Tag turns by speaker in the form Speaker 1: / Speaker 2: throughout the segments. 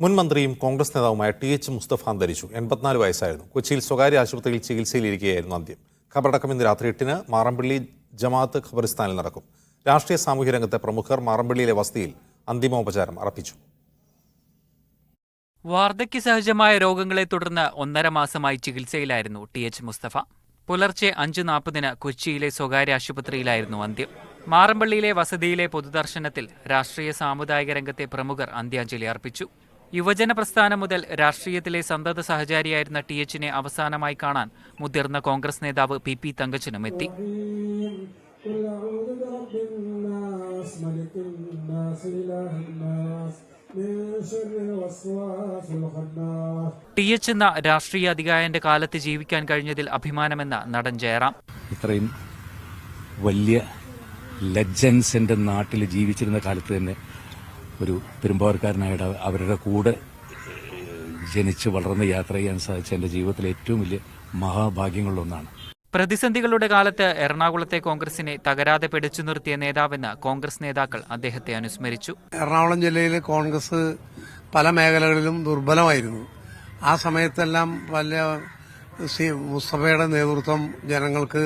Speaker 1: മുൻ മന്ത്രിയും കോൺഗ്രസ് നേതാവുമായ ടി എച്ച് മുസ്തഫ അന്തരിച്ചു. എൺപത്തിനാല് വയസ്സായിരുന്നു. കൊച്ചിയിൽ സ്വകാര്യ ആശുപത്രിയിൽ ചികിത്സയിലിരിക്കുകയായിരുന്നു അന്ത്യം. ഖബറടക്കം ഇന്ന് രാത്രി എട്ടിന് മാറമ്പള്ളി ജമാഅത്ത് ഖബറിസ്ഥാനിൽ നടക്കും. രാഷ്ട്രീയ സാമൂഹ്യ രംഗത്തെ പ്രമുഖർ മാറമ്പള്ളിയിലെ വസതിയിൽ അന്തിമോപചാരം അർപ്പിച്ചു.
Speaker 2: വാർദ്ധക്യ സഹജമായ രോഗങ്ങളെ തുടർന്ന് ഒന്നര മാസമായി ചികിത്സയിലായിരുന്നു ടി എച്ച് മുസ്തഫ. പുലർച്ചെ അഞ്ചു നാൽപ്പതിന് കൊച്ചിയിലെ സ്വകാര്യ ആശുപത്രിയിലായിരുന്നു അന്ത്യം. മാറമ്പള്ളിയിലെ വസതിയിലെ പൊതുദർശനത്തിൽ രാഷ്ട്രീയ സാമുദായിക രംഗത്തെ പ്രമുഖർ അന്ത്യാഞ്ജലി അർപ്പിച്ചു. യുവജന പ്രസ്ഥാനം മുതൽ രാഷ്ട്രീയത്തിലെ സന്തത സഹചാരിയായിരുന്ന ടി എച്ചിനെ അവസാനമായി കാണാൻ മുതിർന്ന കോൺഗ്രസ് നേതാവ് പി പി തങ്കച്ചനും എത്തി. ടി എച്ച് എന്ന രാഷ്ട്രീയ അധികായന്റെ കാലത്ത് ജീവിക്കാൻ കഴിഞ്ഞതിൽ അഭിമാനമെന്ന നടൻ ജയറാം.
Speaker 3: ഇത്രയും വലിയ ലെജൻസ് നാട്ടിൽ ജീവിച്ചിരുന്ന കാലത്ത് തന്നെ ഒരു പെരുമ്പാവർക്കാരനായിട്ട് അവരുടെ കൂടെ ജനിച്ച് വളർന്ന് യാത്ര ചെയ്യാൻ സാധിച്ച എന്റെ ജീവിതത്തിലെ ഏറ്റവും വലിയ മഹാഭാഗ്യങ്ങളിലൊന്നാണ്.
Speaker 2: പ്രതിസന്ധികളുടെ കാലത്ത് എറണാകുളത്തെ കോൺഗ്രസിനെ തകരാതെ പിടിച്ചു നിർത്തിയ നേതാവെന്ന് കോൺഗ്രസ് നേതാക്കൾ അദ്ദേഹത്തെ അനുസ്മരിച്ചു.
Speaker 4: എറണാകുളം ജില്ലയിലെ കോൺഗ്രസ് പല മേഖലകളിലും ദുർബലമായിരുന്നു. ആ സമയത്തെല്ലാം പല സി മുസ്തഫയുടെ നേതൃത്വം ജനങ്ങൾക്ക്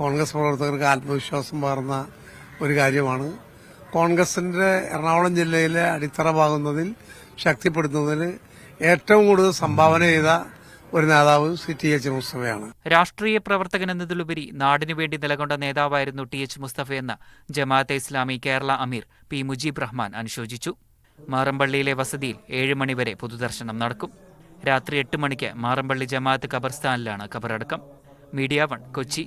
Speaker 4: കോൺഗ്രസ് പ്രവർത്തകർക്ക് ആത്മവിശ്വാസം പകർന്ന ഒരു കാര്യമാണ്. കോൺഗ്രസിന്റെ എറണാകുളം ജില്ലയിലെ അടിത്തറ പാകുന്നതിൽ ശക്തിപ്പെടുത്തുന്നതിന് ഏറ്റവും കൂടുതൽ സംഭാവന ചെയ്ത ഒരു നേതാവ് സി ടി എച്ച് മുസ്തഫയാണ്.
Speaker 2: രാഷ്ട്രീയ പ്രവർത്തകൻ എന്നതിലുപരി നാടിനു വേണ്ടി നിലകൊണ്ട നേതാവായിരുന്നു ടി എച്ച് മുസ്തഫയെന്ന് ജമാഅത്തെ ഇസ്ലാമി കേരള അമീർ പി മുജീബ് റഹ്മാൻ അനുശോചിച്ചു. മാറമ്പള്ളിയിലെ വസതിയിൽ ഏഴ് മണിവരെ പൊതുദർശനം നടക്കും. രാത്രി എട്ട് മണിക്ക് മാറമ്പള്ളി ജമാഅത്ത് ഖബർസ്ഥാനിലാണ് ഖബറടക്കം. Media One Kochi.